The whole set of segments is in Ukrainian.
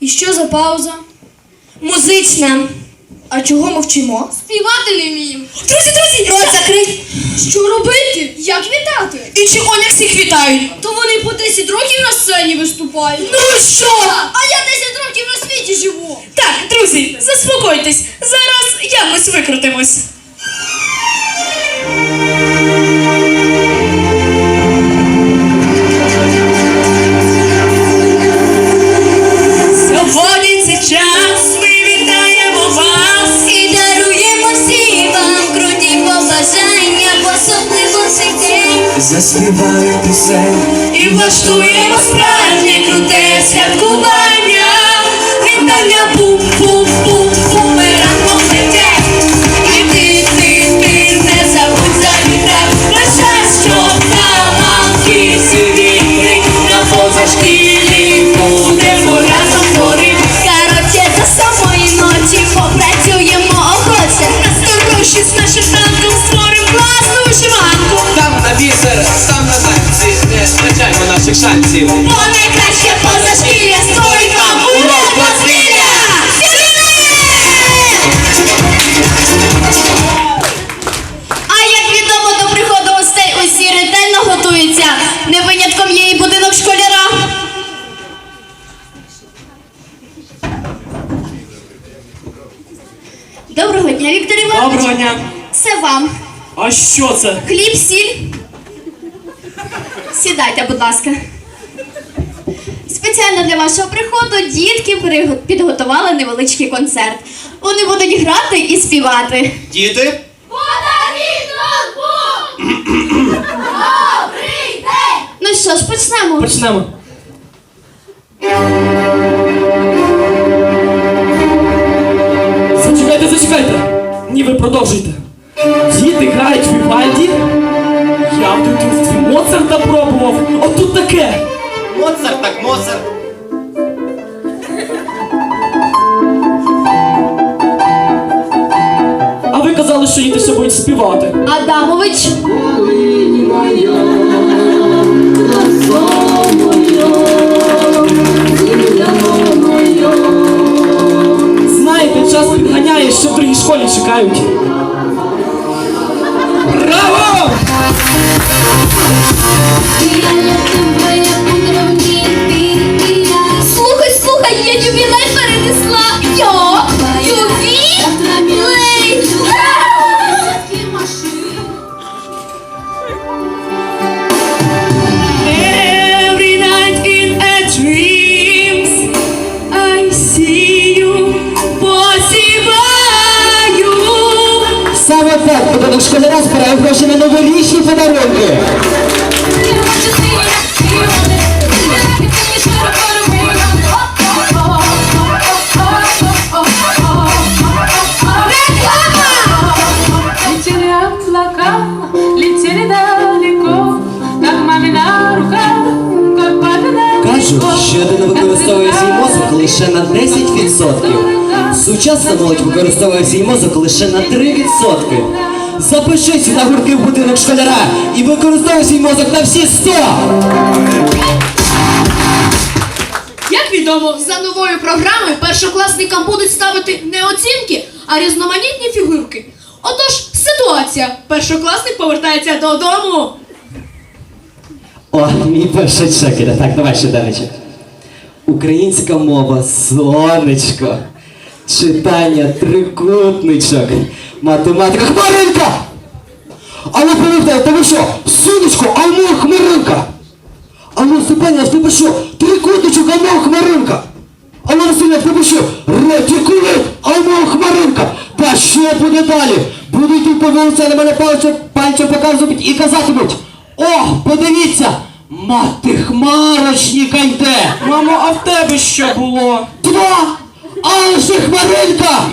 І що за пауза? Музична. А чого мовчимо? Співати не вміємо. Друзі, друзі, рот закрий. Що робити? Як вітати? І чого не всіх вітають? То вони по 10 років на сцені виступають. Ну що? А я 10 років на світі живу. Так, друзі, заспокойтесь. Зараз якось викрутимось. День. Заспіваю пісень, І влаштуємо справжнє круте святкування. Вітання бум-бум-бум, бумерангом летять. І ти, ти, ти не забудь завітати. На щастя, щоб таланти всі вітри на позашкілі будемо разом творити. Коротше, до самої ночі попрацюємо охоче. Насторожі з нашим наших шансів. Бо найкраще позашкілля створить вам урок дозвілля. А як відомо до приходу гостей усі ретельно готуються. Не винятком є і будинок школяра. Доброго дня, Віктор Іванович. Доброго дня. Це вам. А що це? Хліб, сіль. Сідайте, будь ласка. Спеціально для вашого приходу дітки підготували невеличкий концерт. Вони будуть грати і співати. Діти, Ну що ж, почнемо. Почнемо. Зачекайте, зачекайте. Ні, ви продовжуйте. Моцарт. А ви казали, що діти ще будуть співати. Адамович. Знаєте, час підганяє, що в другій школі чекають. Браво! Так будинок школяра збирає гроші на новорічні подарунки. Летели облака, летели далеко, Кажуть, використовує свій мозок лише на 10%. Сучасна молодь використовує свій мозок лише на 3%. Запишіться на гуртки в будинок школяра і використовуй свій мозок на всі 100! Як відомо, за новою програмою першокласникам будуть ставити не оцінки, а різноманітні фігурки. Отож, ситуація. Першокласник повертається додому. О, мій перший чекер. Так, давай ще Данечек. Українська мова, сонечко. Читання трикутничок. Математика хмаринка! А ну та ви що? Сонечко, а хмаринка! А ну Степаня, в тебе що? Трикутничок, а ну хмаринка! А ну Василя, в тебе що? Ретикулит, а хмаринка! Та що буде далі? Будуть по вулиці на мене пальцем, пальцем показувати і казатимуть. О, подивіться! Мати хмарочніка йде! Мамо, а в тебе що було? Два! А ще хмаринка!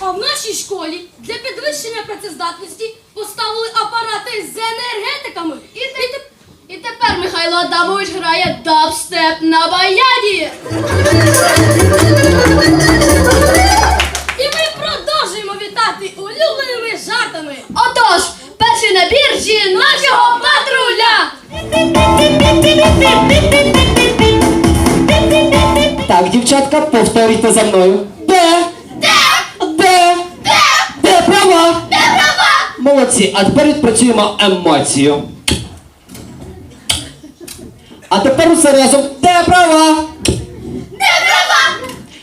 А в нашій школі для підвищення працездатності поставили апарати з енергетиками. І, те- і тепер Михайло Адамович грає дабстеп на баяні. І ми продовжуємо вітати улюбленими жартами. Отож, перший набір жіночого. Так, дівчатка, повторюйте за мною. Де? Де? Де? Де? Де права? Де права? Молодці, а тепер відпрацюємо емоцію. А тепер усе разом. Де права? Де права?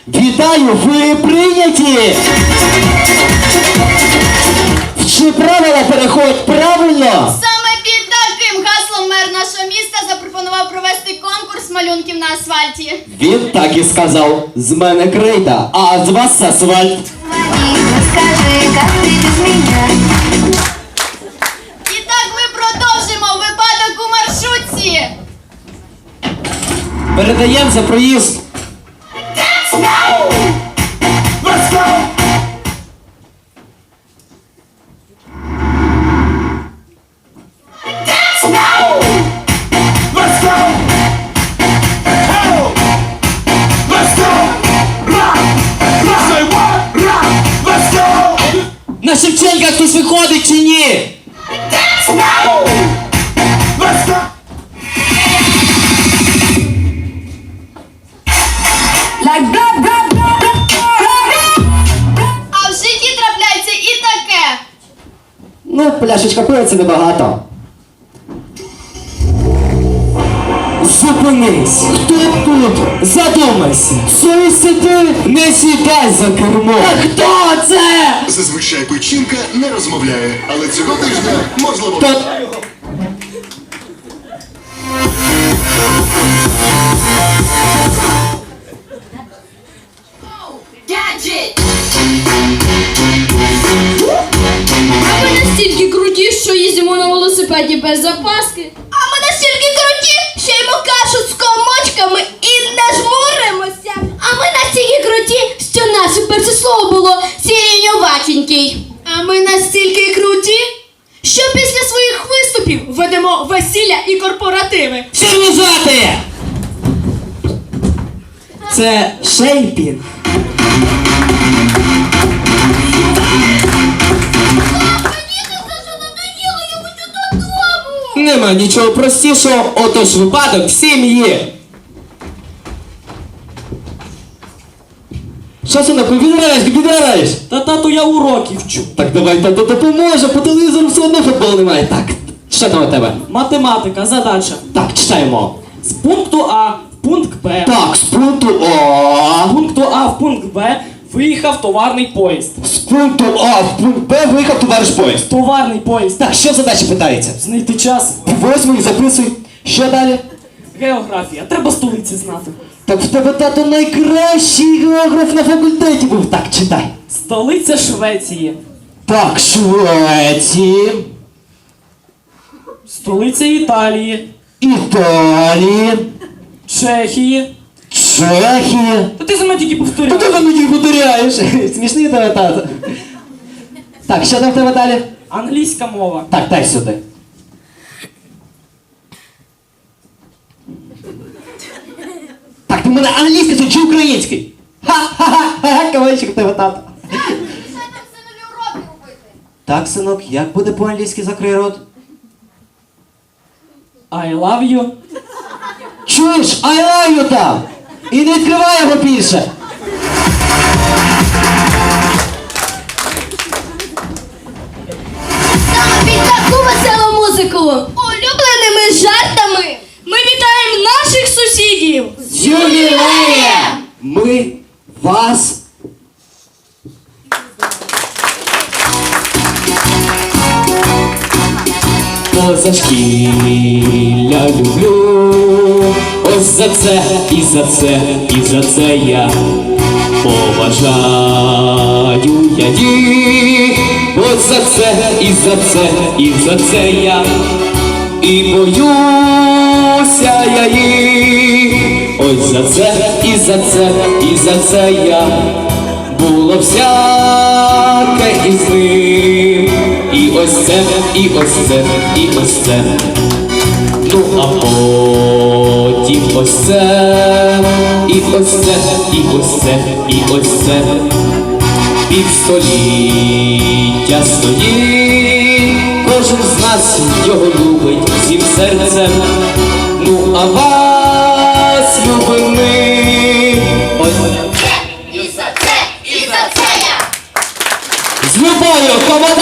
Вітаю, ви прийняті! Вчи правила переходь правильно! Провести конкурс малюнків на асфальті. Він так і сказав: з мене крейда, а з вас асфальт. Как ты без меня? І так ми продовжимо випадок у маршрутці. Передаємо за проїзд. Хтось виходить чи ні? А в житті трапляється і таке. Ну, пляшечка пива це небагато. Зупинись! Хто тут? Задумайся! Совість ти не сідай за кермо! А хто це? Зазвичай печінка не розмовляє, але цього тижня можливо. Та... А ми настільки круті, що їздимо на велосипеді без запаски. Сірінюваченький. А ми настільки круті, що після своїх виступів ведемо весілля і корпоративи. Всі лежати! Це шейпінг. Нема нічого простішого, отож випадок в сім'ї. Що синок, відграєш, відграєш? Та тату я уроки вчу. Так давай тато допоможе, по телевізору все одно футбол немає. Так, що там у тебе? Математика, задача. Так, читаємо. З пункту А в пункт Б. Так, з пункту З О. пункту А в пункт Б виїхав товарний поїзд. З пункту А в пункт Б виїхав товариш поїзд. Товарний поїзд. Так, що задача питається? Знайти час. Восьмий записуй. Що далі? Географія. Треба столиці знати. Так в тебе тато найкращий географ на факультеті був. Так, читай. Столиця Швеції. Так, Швеції, Столиця Італії. Італії, Чехії. Чехії. Та ти за мною тільки Та повторяєш. ти за мені повторяєш. Смішний тебе тато. Так, що там в тебе далі? Англійська мова. Так, дай сюди. В мене англійський це чи український? Ха-ха-ха, кавайчик тебе тато. Так, синок, як буде по-англійськи закрий рот? I love you. Чуєш, I love you там! І не відкривай його більше! Саме під таку веселу музику, улюбленими жартами, ми вітаємо наших сусідів. З ювілеєм! Ми вас Позашкілля люблю, ось за це і за це, і за це я поважаю я їх, ось за це, і за це, і за це я і боюся я їх, ось за це, і за це, і за це я було всяке із ним, і ось це, і ось це, і ось це. Ну а потім ось це, і ось це, і ось це, і ось це. Півстоліття стоїть, кожен з нас його любить всім серцем. Ну а вам Рахую це і за це, і за це я! З любов'ю, кого